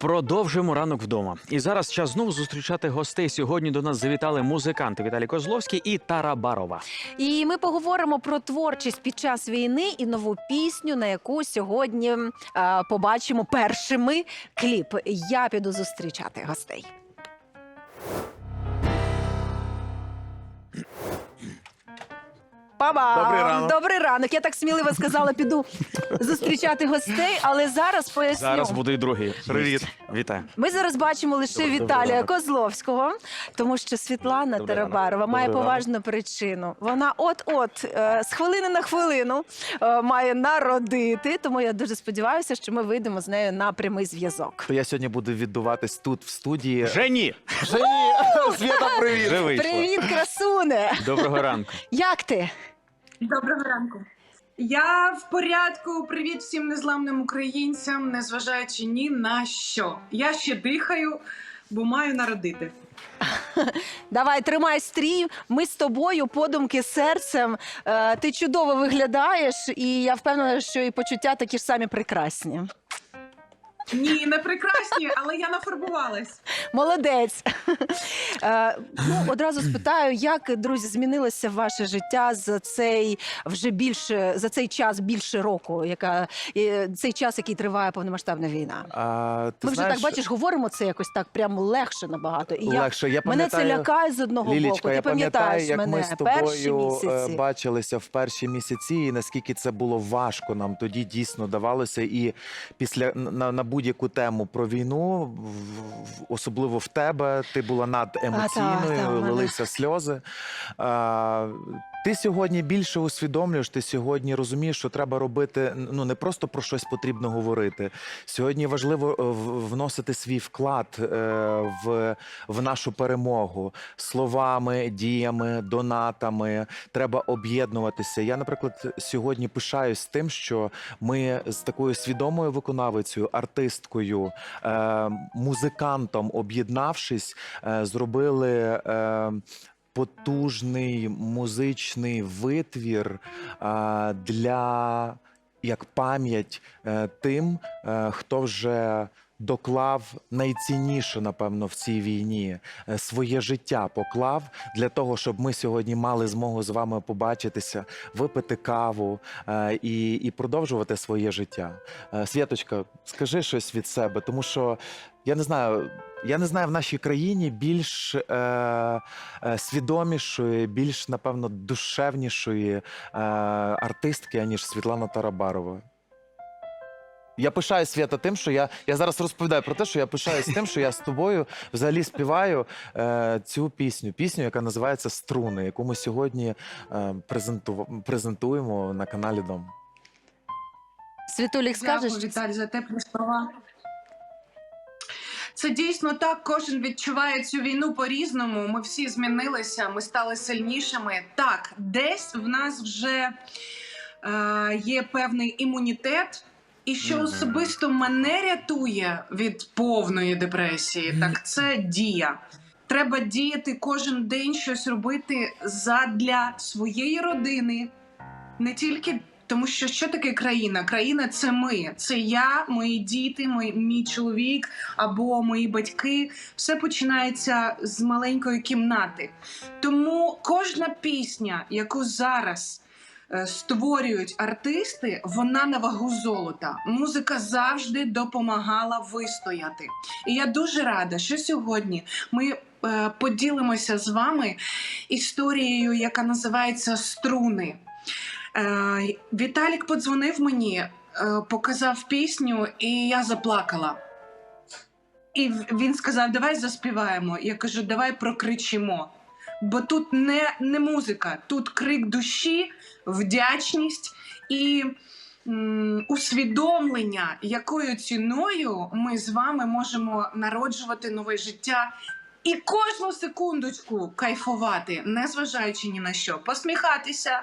Продовжуємо ранок вдома. І зараз час знову зустрічати гостей. Сьогодні до нас завітали музиканти Віталій Козловський і Тара Барова. І ми поговоримо про творчість під час війни і нову пісню, на яку сьогодні е, побачимо першими кліп. Я піду зустрічати гостей. Па-бам! Добрий ранок. Добрий ранок. Я так сміливо сказала, піду зустрічати гостей, але зараз поясню. Зараз буде і другий. Привіт. Вітаю. Ми зараз бачимо лише Віталія ранок. Козловського, тому що Світлана Добрий Тарабарова ранок. має Добрий поважну причину. Вона от-от е, з хвилини на хвилину е, має народити. Тому я дуже сподіваюся, що ми вийдемо з нею на прямий зв'язок. То я сьогодні буду віддуватись тут, в студії. Вже ні. Жені! Свята, привіт! Вже вийшло. Привіт, красуне! Доброго ранку. Як ти? Доброго ранку. Я в порядку. Привіт всім незламним українцям, незважаючи ні на що. Я ще дихаю, бо маю народити. Давай, тримай стрій. Ми з тобою, подумки серцем. Е, ти чудово виглядаєш, і я впевнена, що і почуття такі ж самі прекрасні. Ні, не прекрасні, але я нафарбувалась. Молодець. Е, ну, одразу спитаю, як друзі змінилося ваше життя за цей вже більше за цей час більше року, яка е, цей час, який триває повномасштабна війна. А, ти Ми вже знаєш, так бачиш, говоримо це якось так прямо легше набагато. І я легше. Я мене це пам'ятаю- лякає з одного Лілічка, боку. Ти я пам'ятаю, пам'ятаєш як мене ми з перші тобою е, місяці. бачилися в перші місяці, і наскільки це було важко нам тоді дійсно давалося. І після на, на будь-яку тему про війну, особливо в тебе, ти була над емоційною, та, та, лилися сльози. А, ти сьогодні більше усвідомлюєш, ти сьогодні розумієш, що треба робити ну не просто про щось потрібно говорити. Сьогодні важливо е, вносити свій вклад е, в, в нашу перемогу словами, діями, донатами. Треба об'єднуватися. Я, наприклад, сьогодні пишаюсь тим, що ми з такою свідомою виконавицею, артисткою, е, музикантом, об'єднавшись, зробили. Потужний музичний витвір для як пам'ять е, тим, е, хто вже доклав найцінніше, напевно, в цій війні е, своє життя поклав для того, щоб ми сьогодні мали змогу з вами побачитися, випити каву і, і продовжувати своє життя. Святочка, скажи щось від себе, тому що я не знаю. Я не знаю в нашій країні більш е, е, свідомішої, більш напевно душевнішої е, артистки, аніж Світлана Тарабарова. Я пишаюсь Свята тим, що я, я зараз розповідаю про те, що я пишаюсь тим, що я з тобою взагалі співаю е, цю пісню, пісню, яка називається Струни, яку ми сьогодні е, презенту, презентуємо на каналі Дом. Світулік, скажеш? Дякую, Віталій, за теплі слова. Це дійсно так. Кожен відчуває цю війну по-різному. Ми всі змінилися, ми стали сильнішими. Так, десь в нас вже е, є певний імунітет. І що особисто мене рятує від повної депресії, так це дія. Треба діяти кожен день, щось робити задля своєї родини, не тільки тому, що що таке країна? Країна це ми, це я, мої діти, мій, мій чоловік або мої батьки. Все починається з маленької кімнати. Тому кожна пісня, яку зараз е, створюють артисти, вона на вагу золота. Музика завжди допомагала вистояти. І я дуже рада, що сьогодні ми е, поділимося з вами історією, яка називається Струни. Е, Віталік подзвонив мені, е, показав пісню, і я заплакала. І він сказав: Давай заспіваємо. Я кажу, давай прокричимо. Бо тут не, не музика, тут крик душі, вдячність і м, усвідомлення, якою ціною ми з вами можемо народжувати нове життя і кожну секундочку кайфувати, незважаючи ні на що, посміхатися,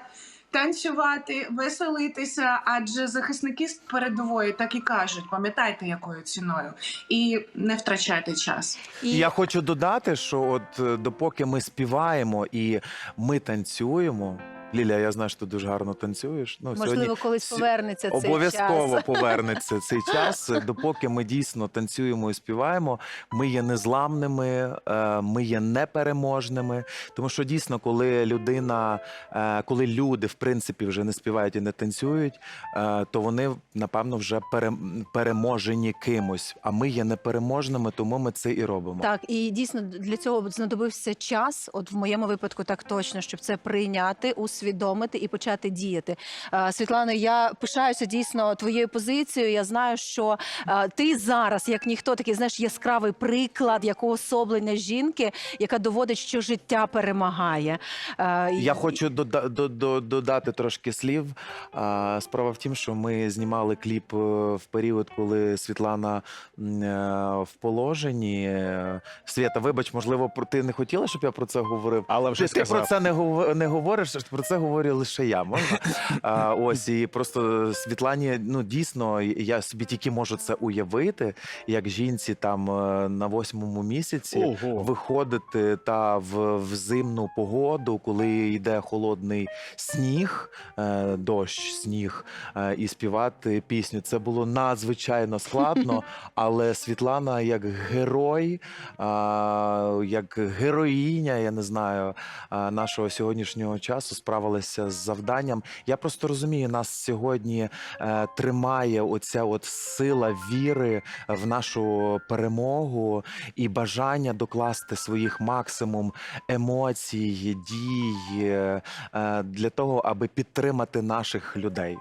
танцювати, веселитися. Адже захисники з передової так і кажуть: пам'ятайте, якою ціною, і не втрачайте час. І Я хочу додати, що от е, допоки ми співаємо і ми танцюємо. Лілія, я знаю, що ти дуже гарно танцюєш. Ну, Можливо, сьогодні колись повернеться цей Обов'язково час. повернеться цей час, допоки ми дійсно танцюємо і співаємо. Ми є незламними, е, ми є непереможними. Тому що дійсно, коли людина, е, коли люди в принципі вже не співають і не танцюють, е, то вони напевно вже пере- переможені кимось. А ми є непереможними, тому ми це і робимо. Так, і дійсно для цього знадобився час. От в моєму випадку так точно, щоб це прийняти, усвідомити і почати діяти. Е, Світлано, я пишаюся дійсно твоєю позицією. Я знаю, що е, ти зараз, як ніхто, такий знаєш, яскравий приклад як уособлення жінки, яка доводить, що життя перемагає. Е, і- Я хочу дода- до- до- додати трошки слів. Справа в тім, що ми знімали кліп в період, коли Світлана в положенні. Свята, вибач, можливо, про- ти не хотіла, щоб я про це говорив. Але вже Ти, ти про це не, не говориш, про це говорю лише я. Можна? А, ось і просто Світлані, ну дійсно, я собі тільки можу це уявити, як жінці там е, на восьмому місяці Ого. виходити та в, в зимну погоду, коли йде холодний сніг, е, дощ, сніг, е, і співати пісню. Це було надзвичайно складно, але Світлана як герой, як героїня, я не знаю, нашого сьогоднішнього часу справилася з завданням. Я просто розумію, нас сьогодні е, тримає оця от сила віри в нашу перемогу і бажання докласти своїх максимум емоцій, дій е, для того, аби підтримати наших людей.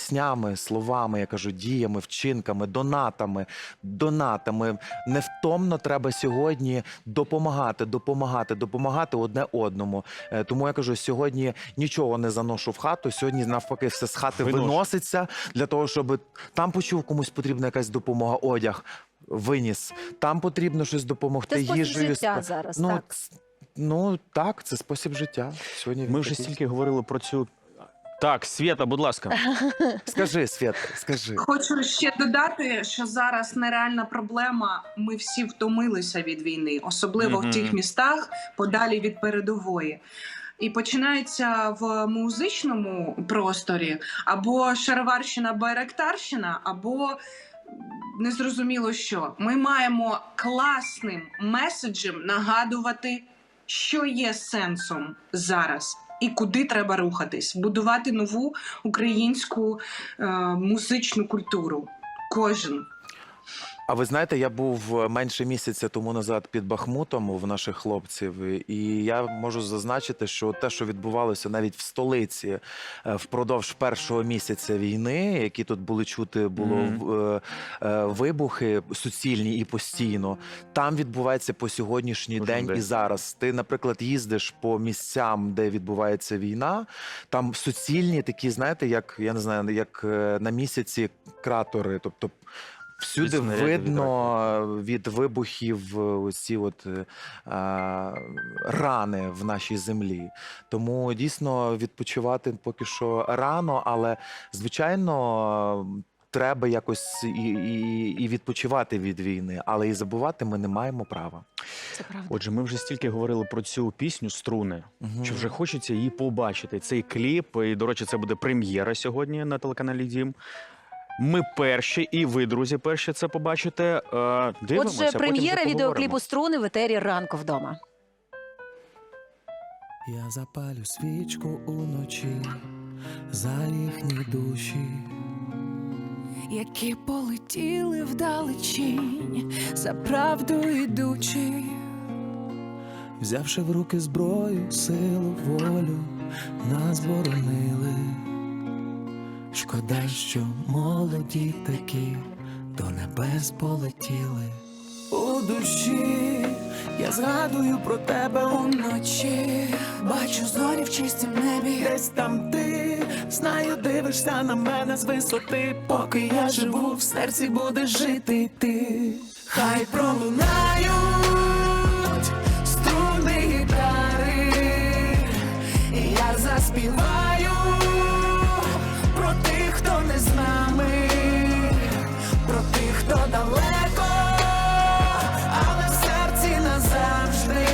Піснями, словами, я кажу, діями, вчинками, донатами, донатами. Невтомно треба сьогодні допомагати, допомагати, допомагати одне одному. Е, Тому я кажу, сьогодні нічого не заношу в хату. Сьогодні навпаки все з хати Виношу. виноситься для того, щоб там почув комусь потрібна якась допомога, одяг. Виніс там потрібно щось допомогти Це спосіб їжею. життя зараз, Ну, так. ну так, це спосіб життя. Сьогодні Ми вже стільки говорили про цю. Так, Свята, будь ласка. Скажи, Свят, скажи. Хочу ще додати, що зараз нереальна проблема. Ми всі втомилися від війни, особливо Мгм. в тих містах, подалі від передової. І починається в музичному просторі або шароварщина, байрактарщина, або незрозуміло що. Ми маємо класним меседжем нагадувати, що є сенсом зараз. І куди треба рухатись, будувати нову українську е, музичну культуру. Кожен А ви знаєте, я був е, менше місяця тому назад під Бахмутом в наших хлопців, і я можу зазначити, що те, що відбувалося навіть в столиці е, впродовж першого місяця війни, які тут були чути, було е, вибухи суцільні і постійно. Там відбувається по сьогоднішній Кожен день, день. і зараз. Ти, наприклад, їздиш по місцям, де відбувається війна. Там суцільні такі, знаєте, як я не знаю, як на місяці кратери, тобто. Всюди Від снарядів, видно від вибухів е, оці от е, а, рани в нашій землі. Тому дійсно відпочивати поки що рано, але звичайно. Треба якось і, і, і відпочивати від війни, але і забувати ми не маємо права. Це правда. Отже, ми вже стільки говорили про цю пісню струни, Мгм. що вже хочеться її побачити. Цей кліп, і, до речі, це буде прем'єра сьогодні на телеканалі Дім. Ми перші, і ви, друзі, перші це побачите. Е, Дивимося, Отже, потім прем'єра вже відеокліпу поговоримо. струни в етері ранку вдома. Я запалю свічку уночі за їхні душі. які полетіли вдалечінь, за правду йдучи. Взявши в руки зброю, силу, волю, нас боронили. Шкода, що молоді такі до небес полетіли. У душі я згадую про тебе Уночі бачу зорі в чистім небі. Десь там ти, знаю, дивишся на мене з висоти, поки я живу, в серці будеш жити ти. Хай пролунають струни гітари, і я заспіваю хто не з нами, про тих, хто далеко, але в серці назавжди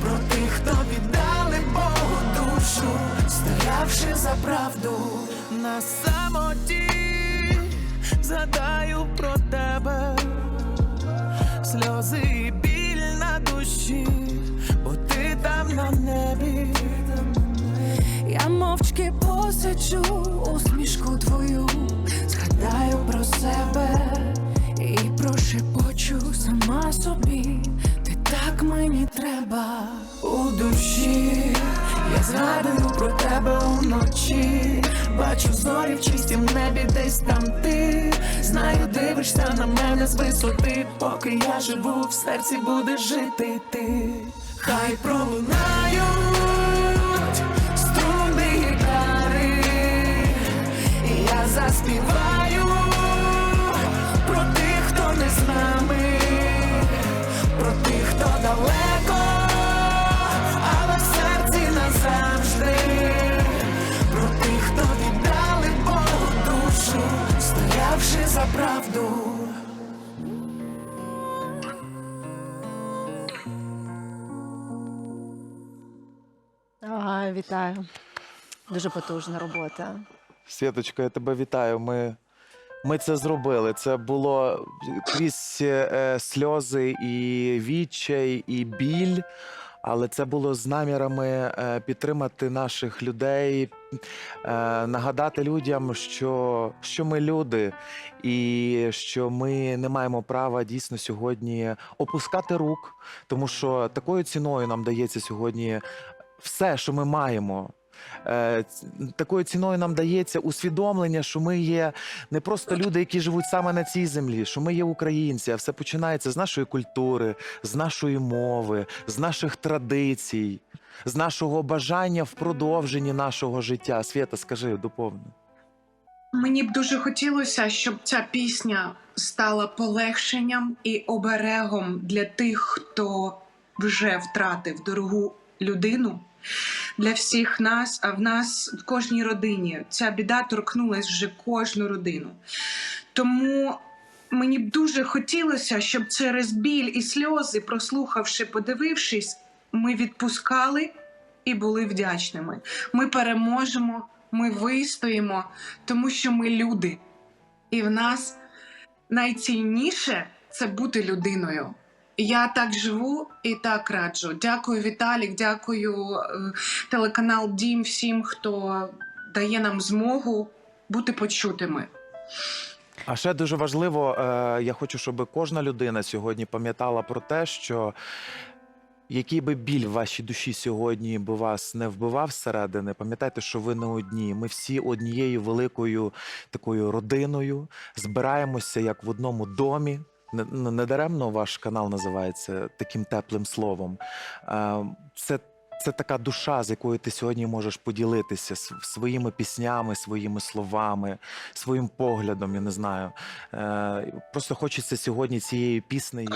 про тих, хто віддали Богу душу, за правду. на самоті згадаю про тебе, сльози і біль на душі, бо ти там на небі. Я мовчки посичу усмішку твою, згадаю про себе і прошепочу сама собі. Ти так мені треба у душі. Я згадую про тебе уночі. Бачу зорі в чистім небі, десь там ти. Знаю, дивишся на мене з висоти, поки я живу, в серці будеш жити ти. Хай пролунають заспіваю про тих, хто не з нами, про тих, хто далеко, але в серці назавжди, про тих, хто віддали Богу душу, стоявши за правду. Вітаю. Дуже потужна робота. Світочка, я тебе вітаю. Ми, ми це зробили. Це було крізь е, сльози і відчай, і біль. Але це було з намірами е, підтримати наших людей, е, нагадати людям, що, що ми люди, і що ми не маємо права дійсно сьогодні опускати рук, тому що такою ціною нам дається сьогодні все, що ми маємо. Е, Такою ціною нам дається усвідомлення, що ми є не просто люди, які живуть саме на цій землі, що ми є українці, а все починається з нашої культури, з нашої мови, з наших традицій, з нашого бажання в продовженні нашого життя. Свята, скажи, доповни. Мені б дуже хотілося, щоб ця пісня стала полегшенням і оберегом для тих, хто вже втратив дорогу людину. Для всіх нас, а в нас в кожній родині ця біда торкнулась вже кожну родину. Тому мені б дуже хотілося, щоб через біль і сльози, прослухавши, подивившись, ми відпускали і були вдячними. Ми переможемо, ми вистоїмо, тому що ми люди. І в нас найцінніше це бути людиною. Я так живу і так раджу. Дякую, Віталік, дякую е, телеканал Дім всім, хто дає нам змогу бути почутими. А ще дуже важливо, е, я хочу, щоб кожна людина сьогодні пам'ятала про те, що який би біль в вашій душі сьогодні би вас не вбивав зсередини, пам'ятайте, що ви не одні. Ми всі однією великою такою родиною збираємося як в одному домі. Не, не не даремно ваш канал називається таким теплим словом. Це це така душа, з якою ти сьогодні можеш поділитися своїми піснями, своїми словами, своїм поглядом. Я не знаю. Е, Просто хочеться сьогодні цією піснею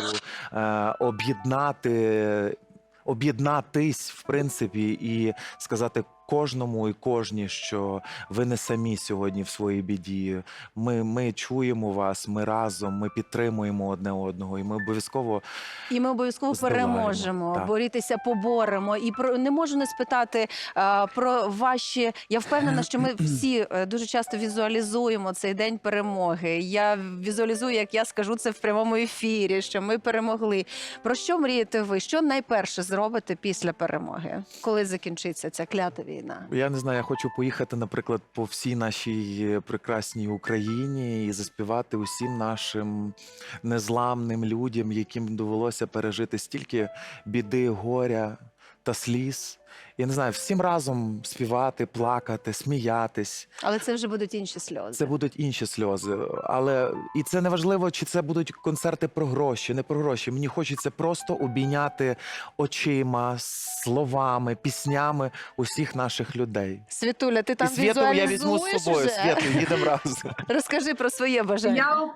е, об'єднати, об'єднатись, в принципі, і сказати кожному і кожній, що ви не самі сьогодні в своїй біді. Ми, ми чуємо вас, ми разом, ми підтримуємо одне одного, і ми обов'язково І ми обов'язково Здолаємо, переможемо, так. борітися поборемо. І про не можу не спитати а, про ваші. Я впевнена, що ми всі е, дуже часто візуалізуємо цей день перемоги. Я візуалізую, як я скажу це в прямому ефірі, що ми перемогли. Про що мрієте ви? Що найперше зробите після перемоги, коли закінчиться ця клята війна? Я не знаю, я хочу поїхати, наприклад, по всій нашій е, прекрасній Україні і заспівати усім нашим незламним людям, яким довелося пережити стільки біди, горя та сліз. Я не знаю, всім разом співати, плакати, сміятись. Але це вже будуть інші сльози. Це будуть інші сльози. Але і це не важливо, чи це будуть концерти про гроші, не про гроші. Мені хочеться просто обійняти очима, словами, піснями усіх наших людей. Світуля, ти там і Світу я візьму з собою. уже? Світу, їдемо разом. Розкажи про своє бажання. Я об-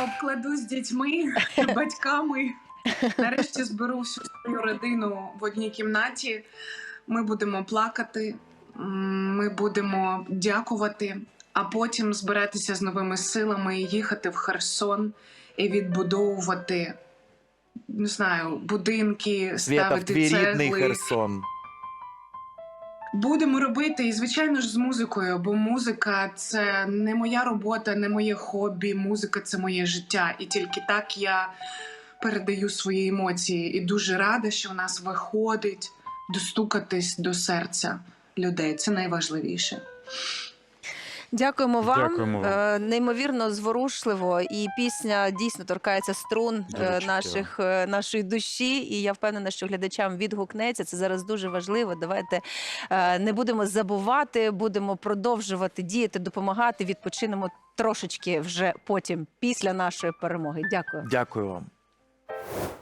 обкладу з дітьми, батьками. Нарешті зберу всю свою родину в одній кімнаті. Ми будемо плакати, ми будемо дякувати, а потім збиратися з новими силами і їхати в Херсон і відбудовувати. Не знаю, будинки, Свята, в ставити твій цегли. рідний Херсон. Будемо робити, і звичайно ж з музикою, бо музика це не моя робота, не моє хобі. Музика це моє життя. І тільки так я передаю свої емоції. І дуже рада, що в нас виходить достукатись до серця людей. Це найважливіше. Дякуємо вам. Дякуємо вам. Е, Неймовірно зворушливо, і пісня дійсно торкається струн Дуже е, наших е, нашої душі. І я впевнена, що глядачам відгукнеться. Це зараз дуже важливо. Давайте е, не будемо забувати, будемо продовжувати діяти, допомагати. Відпочинемо трошечки вже потім, після нашої перемоги. Дякую. Дякую вам. you